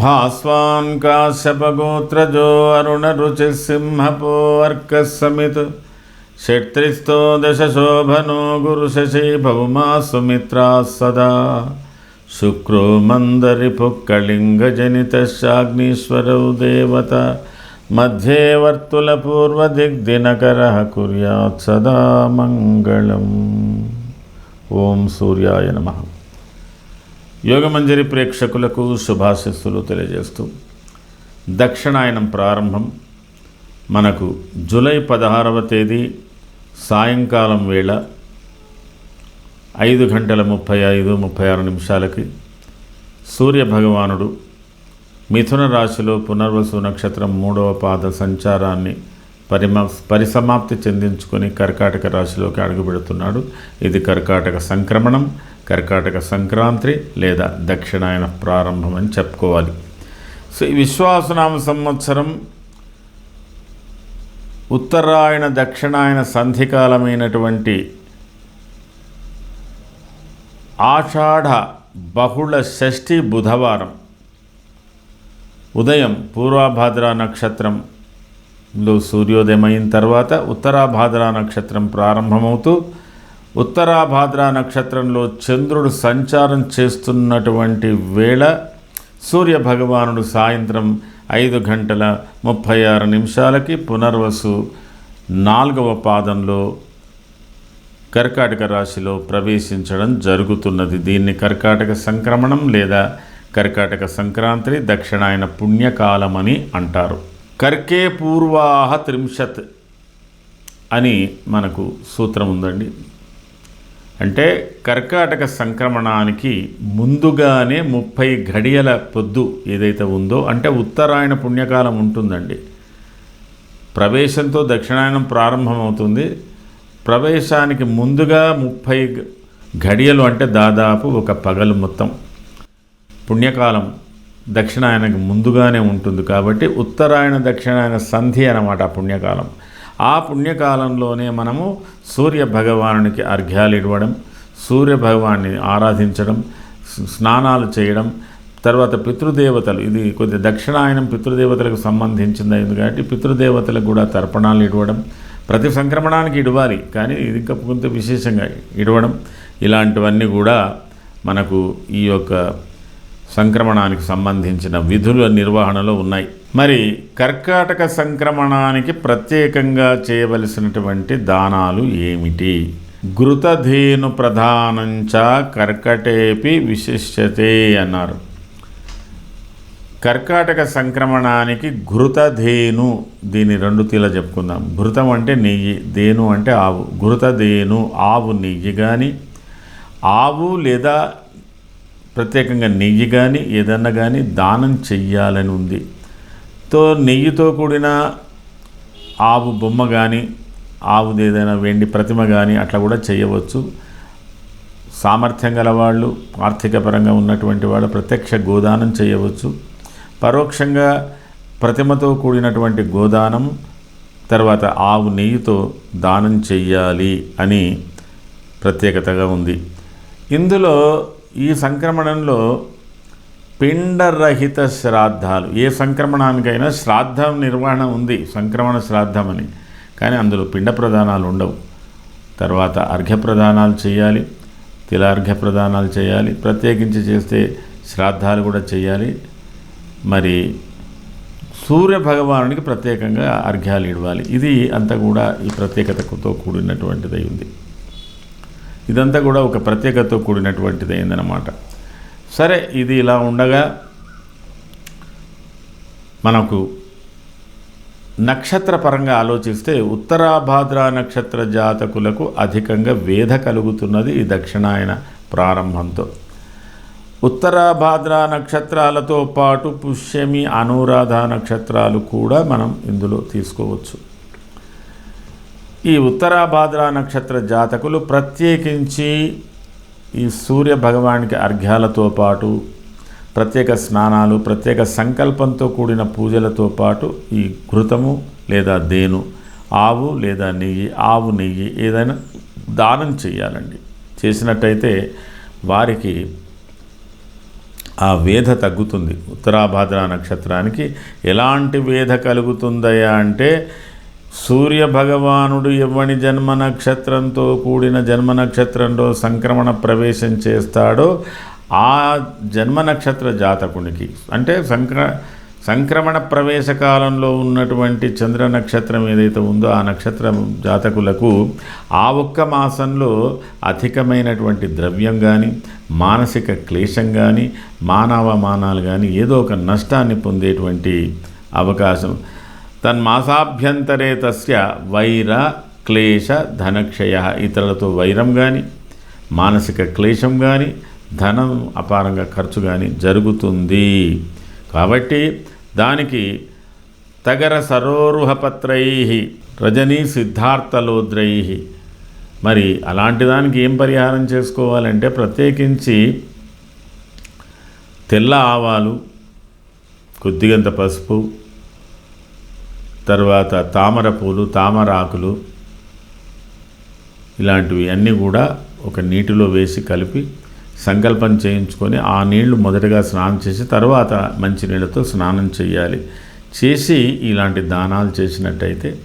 भास्वान् काश्यपगोत्रजो अरुणरुचिसिंहपो अर्कः समित् षट्त्रिस्तो दशशोभनो गुरुशशि भौमा सुमित्रा सदा शुक्रो मन्दरिपुः कलिङ्गजनितश्चाग्नीश्वरौ देवता मध्ये वर्तुलपूर्वदिग्दिनकरः कुर्यात् सदा मङ्गलम् ఓం సూర్యాయ నమ. యోగమంజరి ప్రేక్షకులకు శుభాశస్సులు తెలియజేస్తూ దక్షిణాయనం ప్రారంభం. మనకు జూలై పదహారవ తేదీ సాయంకాలం వేళ ఐదు గంటల ముప్పై ఐదు ముప్పై ఆరు నిమిషాలకి సూర్య భగవానుడు మిథున రాశిలో పునర్వసు నక్షత్రం మూడవ పాద సంచారాన్ని పరిమా పరిసమాప్తి చెందించుకొని కర్కాటక రాశిలోకి అడుగుపెడుతున్నాడు. ఇది కర్కాటక సంక్రమణం కర్కాటక సంక్రాంతి లేదా దక్షిణాయన ప్రారంభం అని చెప్పుకోవాలి. సో ఈ విశ్వాసనామ సంవత్సరం ఉత్తరాయణ దక్షిణాయన సంధికాలమైనటువంటి ఆషాఢ బహుళ షష్ఠి బుధవారం ఉదయం పూర్వభాద్ర లో సూర్యోదయం అయిన తర్వాత ఉత్తరాభాద్ర నక్షత్రం ప్రారంభమవుతూ ఉత్తరాభాద్ర నక్షత్రంలో చంద్రుడు సంచారం చేస్తున్నటువంటి వేళ సూర్య భగవానుడు సాయంత్రం ఐదు గంటల ముప్పై ఆరు నిమిషాలకి పునర్వసు నాలుగవ పాదంలో కర్కాటక రాశిలో ప్రవేశించడం జరుగుతున్నది. దీన్ని కర్కాటక సంక్రమణం లేదా కర్కాటక సంక్రాంతి దక్షిణాయన పుణ్యకాలమని అంటారు. కర్కే పూర్వాహ త్రింశత్ అని మనకు సూత్రం ఉందండి. అంటే కర్కాటక సంక్రమణానికి ముందుగానే ముప్పై ఘడియల పొద్దు ఏదైతే ఉందో అంటే ఉత్తరాయణ పుణ్యకాలం ఉంటుందండి. ప్రవేశంతో దక్షిణాయనం ప్రారంభమవుతుంది. ప్రవేశానికి ముందుగా ముప్పై ఘడియలు అంటే దాదాపు ఒక పగలు మొత్తం. పుణ్యకాలం దక్షిణాయనకు ముందుగానే ఉంటుంది కాబట్టి ఉత్తరాయణ దక్షిణాయన సంధి అన్నమాట పుణ్యకాలం. ఆ పుణ్యకాలంలోనే మనము సూర్య భగవానునికి అర్ఘ్యాలు ఇవ్వడం సూర్య భగవాన్ని ఆరాధించడం స్నానాలు చేయడం తర్వాత పితృదేవతలు ఇది కొద్ది దక్షిణాయనం పితృదేవతలకు సంబంధించింది అయింది కాబట్టి పితృదేవతలకు కూడా తర్పణాలు ఇవ్వడం ప్రతి సంక్రమణానికి ఇవ్వాలి కానీ ఇది ఇంకా కొంత విశేషంగా ఇవ్వడం ఇలాంటివన్నీ కూడా మనకు ఈ యొక్క సంక్రమణానికి సంబంధించిన విధుల నిర్వహణలో ఉన్నాయి. మరి కర్కాటక సంక్రమణానికి ప్రత్యేకంగా చేయవలసినటువంటి దానాలు ఏమిటి? ఘృతధేను ప్రధానంచ కర్కటేపి విశిష్యతే అన్నారు. కర్కాటక సంక్రమణానికి ఘృతధేను దీని రెండు తీల చెప్పుకుందాం. ఘృతం అంటే నెయ్యి దేను అంటే ఆవు. ఘృతధేను ఆవు నెయ్యి కానీ ఆవు లేదా ప్రత్యేకంగా నెయ్యి కానీ ఏదన్నా కానీ దానం చెయ్యాలని ఉంది. తో నెయ్యితో కూడిన ఆవు బొమ్మ కానీ ఆవుది ఏదైనా వెండి ప్రతిమ కానీ అట్లా కూడా చేయవచ్చు. సామర్థ్యం గల వాళ్ళు ఆర్థిక పరంగా ఉన్నటువంటి వాళ్ళు ప్రత్యక్ష గోదానం చేయవచ్చు. పరోక్షంగా ప్రతిమతో కూడినటువంటి గోదానం తర్వాత ఆవు నెయ్యితో దానం చెయ్యాలి అని ప్రత్యేకతగా ఉంది. ఇందులో ఈ సంక్రమణంలో పిండరహిత శ్రాద్ధాలు. ఏ సంక్రమణానికైనా శ్రాద్ధం నిర్వహణ ఉంది. సంక్రమణ శ్రాద్ధం అని. కానీ అందులో పిండ ప్రదానాలు ఉండవు. తర్వాత అర్ఘ్య ప్రదానాలు చేయాలి. తిలార్ఘ్య ప్రదానాలు చేయాలి. ప్రత్యేకించి చేస్తే శ్రాద్ధాలు కూడా చేయాలి. మరి సూర్య భగవానునికి ప్రత్యేకంగా అర్ఘ్యాలు ఇవ్వాలి. ఇది అంతా కూడా ఈ ప్రత్యేకతతో కూడినటువంటిదై ఉంది. ఇదంతా కూడా ఒక ప్రత్యేకతతో కూడినటువంటిది అయిందనమాట సరే ఇది ఇలా ఉండగా మనకు నక్షత్ర పరంగా ఆలోచిస్తే ఉత్తరాభాద్ర నక్షత్ర జాతకులకు అధికంగా వేధ కలుగుతున్నది ఈ దక్షిణాయన ప్రారంభంతో. ఉత్తరాభాద్ర నక్షత్రాలతో పాటు పుష్యమి అనురాధ నక్షత్రాలు కూడా మనం ఇందులో తీసుకోవచ్చు. ఈ ఉత్తరాభాద్ర నక్షత్ర జాతకులు ప్రత్యేకించి ఈ సూర్య భగవానికి అర్ఘ్యాలతో పాటు ప్రత్యేక స్నానాలు ప్రత్యేక సంకల్పంతో కూడిన పూజలతో పాటు ఈ ఘృతము లేదా దేను ఆవు లేదా నెయ్యి ఆవు నెయ్యి ఏదైనా దానం చేయాలండి. చేసినట్టయితే వారికి ఆ వేధ తగ్గుతుంది. ఉత్తరాభాద్ర నక్షత్రానికి ఎలాంటి వేధ కలుగుతుందయా అంటే సూర్య భగవానుడు ఎవ్వని జన్మ నక్షత్రంతో కూడిన జన్మ నక్షత్రంలో సంక్రమణ ప్రవేశం చేస్తాడో ఆ జన్మ నక్షత్ర జాతకునికి. అంటే సంక్ర సంక్రమణ ప్రవేశ కాలంలో ఉన్నటువంటి చంద్ర నక్షత్రం ఏదైతే ఉందో ఆ నక్షత్రం జాతకులకు ఆ ఒక్క మాసంలో అధికమైనటువంటి ద్రవ్యం కానీ మానసిక క్లేశం కానీ మానవమానాలు కానీ ఏదో ఒక నష్టాన్ని పొందేటువంటి అవకాశం తన్మాసాభ్యంతరే తస్య వైర క్లేశ ధనక్షయ. ఇతరులతో వైరం కానీ మానసిక క్లేశం కానీ ధనం అపారంగా ఖర్చు కానీ జరుగుతుంది. కాబట్టి దానికి తగర సరోరుహపత్రై రజనీ సిద్ధార్థలోద్రై. మరి అలాంటి దానికి ఏం పరిహారం చేసుకోవాలంటే ప్రత్యేకించి తెల్ల ఆవాలు కొద్దిగంత పసుపు తర్వాత తామర పూలు తామర ఆకులు ఇలాంటివి అన్నీ కూడా ఒక నీటిలో వేసి కలిపి సంకల్పం చేయించుకొని ఆ నీళ్ళు మొదటగా స్నానం చేసి తర్వాత మంచినీళ్ళతో స్నానం చేయాలి. చేసి ఇలాంటి దానాలు చేసినట్టయితే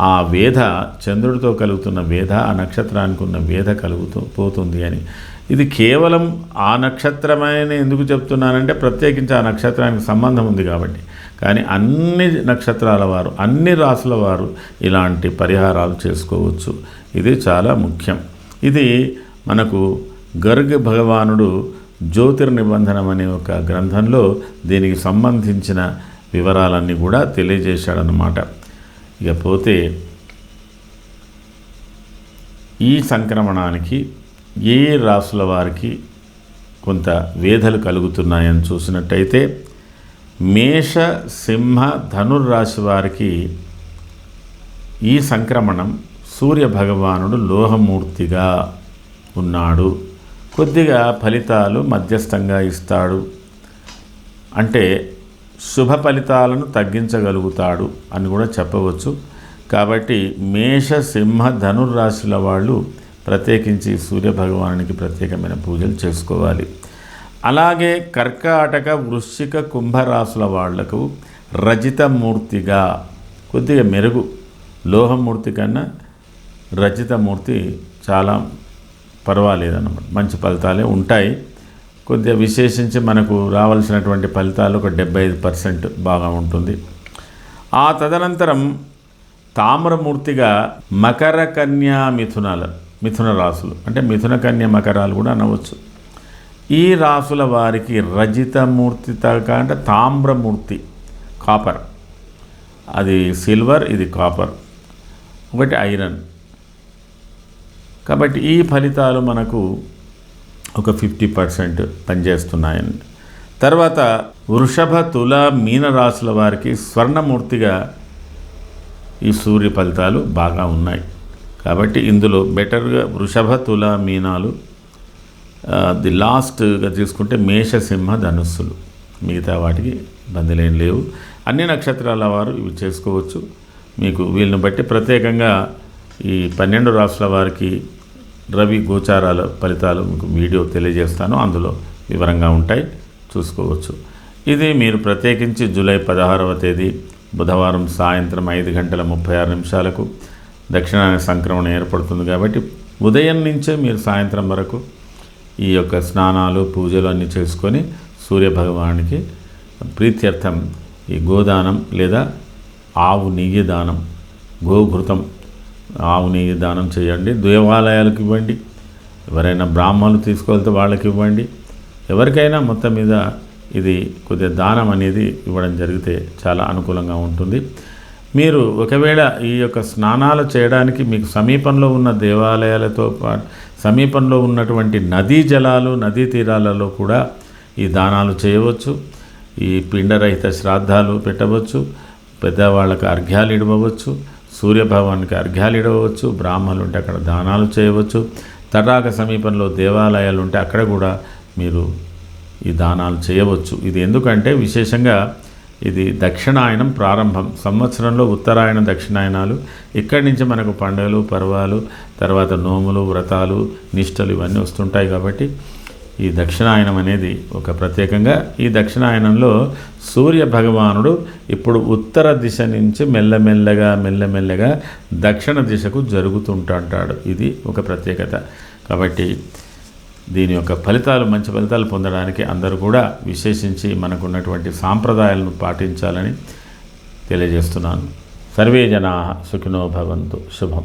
ఆ వేధ చంద్రుడితో కలుగుతున్న వేధ ఆ నక్షత్రానికి ఉన్న వేధ కలుగుతూ పోతుంది అని. ఇది కేవలం ఆ నక్షత్రమైన ఎందుకు చెప్తున్నానంటే ప్రత్యేకించి ఆ నక్షత్రానికి సంబంధం ఉంది కాబట్టి. కానీ అన్ని నక్షత్రాల వారు అన్ని రాసుల వారు ఇలాంటి పరిహారాలు చేసుకోవచ్చు. ఇది చాలా ముఖ్యం. ఇది మనకు గర్గ భగవానుడు జ్యోతిర్ నిబంధనం అనే ఒక గ్రంథంలో దీనికి సంబంధించిన వివరాలన్నీ కూడా తెలియజేశాడనమాట ఇకపోతే ఈ సంక్రమణానికి ఏ రాసుల వారికి కొంత వేధలు కలుగుతున్నాయని చూసినట్టయితే మేష సింహ ధనుర్రాశి వారికి ఈ సంక్రమణం సూర్య భగవానుడు లోహమూర్తిగా ఉన్నాడు. కొద్దిగా ఫలితాలు మధ్యస్థంగా ఇస్తాడు. అంటే శుభ ఫలితాలను తగ్గించగలుగుతాడు అని కూడా చెప్పవచ్చు. కాబట్టి మేష సింహ ధనుర్రాశుల వాళ్ళు ప్రత్యేకించి సూర్యభగవానునికి ప్రత్యేకమైన పూజలు చేసుకోవాలి. అలాగే కర్కాటక వృశ్చిక కుంభరాశుల వాళ్ళకు రజితమూర్తిగా కొద్దిగా మెరుగు. లోహమూర్తి కన్నా రజితమూర్తి చాలా పర్వాలేదన్నమాట. మంచి ఫలితాలే ఉంటాయి. కొద్దిగా విశేషించి మనకు రావాల్సినటువంటి ఫలితాలు ఒక డెబ్బై ఐదు పర్సెంట్ బాగా ఉంటుంది. ఆ తదనంతరం తామ్రమూర్తిగా మకర కన్యా మిథునాల మిథున రాసులు అంటే మిథున కన్య మకరాలు కూడా అనవచ్చు. ఈ రాసుల వారికి రజితమూర్తి తగ్గ అంటే తామ్రమూర్తి కాపర్. అది సిల్వర్ ఇది కాపర్. ఒకటి ఐరన్. కాబట్టి ఈ ఫలితాలు మనకు ఒక ఫిఫ్టీ పర్సెంట్ పనిచేస్తున్నాయండి. తర్వాత వృషభ తుల మీన రాశుల వారికి స్వర్ణమూర్తిగా ఈ సూర్య ఫలితాలు బాగా ఉన్నాయి. కాబట్టి ఇందులో బెటర్గా వృషభ తుల మీనాలు ది లాస్ట్గా తీసుకుంటే మేషసింహ ధనుస్సులు. మిగతా వాటికి ఇబ్బందులేం లేవు. అన్ని నక్షత్రాల వారు ఇవి చేసుకోవచ్చు. మీకు వీళ్ళని బట్టి ప్రత్యేకంగా ఈ పన్నెండు రాష్ట్రాల వారికి రవి గోచారాల ఫలితాలు మీకు వీడియో తెలియజేస్తాను. అందులో వివరంగా ఉంటాయి. చూసుకోవచ్చు. ఇది మీరు ప్రత్యేకించి జూలై పదహారవ తేదీ బుధవారం సాయంత్రం ఐదు గంటల ముప్పై ఆరు నిమిషాలకు దక్షిణాయన సంక్రమణ ఏర్పడుతుంది కాబట్టి ఉదయం నుంచే మీరు సాయంత్రం వరకు ఈ యొక్క స్నానాలు పూజలు అన్నీ చేసుకొని సూర్య భగవానికి ప్రీత్యర్థం ఈ గోదానం లేదా ఆవు నెయ్యి దానం గోఘృతం ఆవు నెయ్యి దానం చేయండి. దేవాలయాలకు ఇవ్వండి. ఎవరైనా బ్రాహ్మణులు తీసుకెళ్తే వాళ్ళకి ఇవ్వండి. ఎవరికైనా మొత్తం మీద ఇది కొద్దిగా దానం అనేది ఇవ్వడం జరిగితే చాలా అనుకూలంగా ఉంటుంది. మీరు ఒకవేళ ఈ యొక్క స్నానాలు చేయడానికి మీకు సమీపంలో ఉన్న దేవాలయాలతో పాటు సమీపంలో ఉన్నటువంటి నదీ జలాలు నదీ తీరాలలో కూడా ఈ దానాలు చేయవచ్చు. ఈ పిండరహిత శ్రాద్ధాలు పెట్టవచ్చు. పెద్దవాళ్ళకి అర్ఘ్యాలు ఇడవచ్చు సూర్యభగవానికి అర్ఘ్యాలు ఇడవచ్చు బ్రాహ్మణులు ఉంటే అక్కడ దానాలు చేయవచ్చు. తటాక సమీపంలో దేవాలయాలు ఉంటే అక్కడ కూడా మీరు ఈ దానాలు చేయవచ్చు. ఇది ఎందుకంటే విశేషంగా ఇది దక్షిణాయనం ప్రారంభం. సంవత్సరంలో ఉత్తరాయణ దక్షిణాయనాలు. ఇక్కడి నుంచి మనకు పండుగలు పర్వాలు తర్వాత నోములు వ్రతాలు నిష్టలు ఇవన్నీ వస్తుంటాయి కాబట్టి ఈ దక్షిణాయనం అనేది ఒక ప్రత్యేకంగా ఈ దక్షిణాయనంలో సూర్య భగవానుడు ఇప్పుడు ఉత్తర దిశ నుంచి మెల్లమెల్లగా మెల్లమెల్లగా దక్షిణ దిశకు జరుగుతుంటాడు ఇది ఒక ప్రత్యేకత. కాబట్టి దీని యొక్క ఫలితాలు మంచి ఫలితాలు పొందడానికి అందరూ కూడా విశేషించి మనకున్నటువంటి సాంప్రదాయాలను పాటించాలని తెలియజేస్తున్నాను. సర్వే జనా సుఖినో భవంతు. శుభం.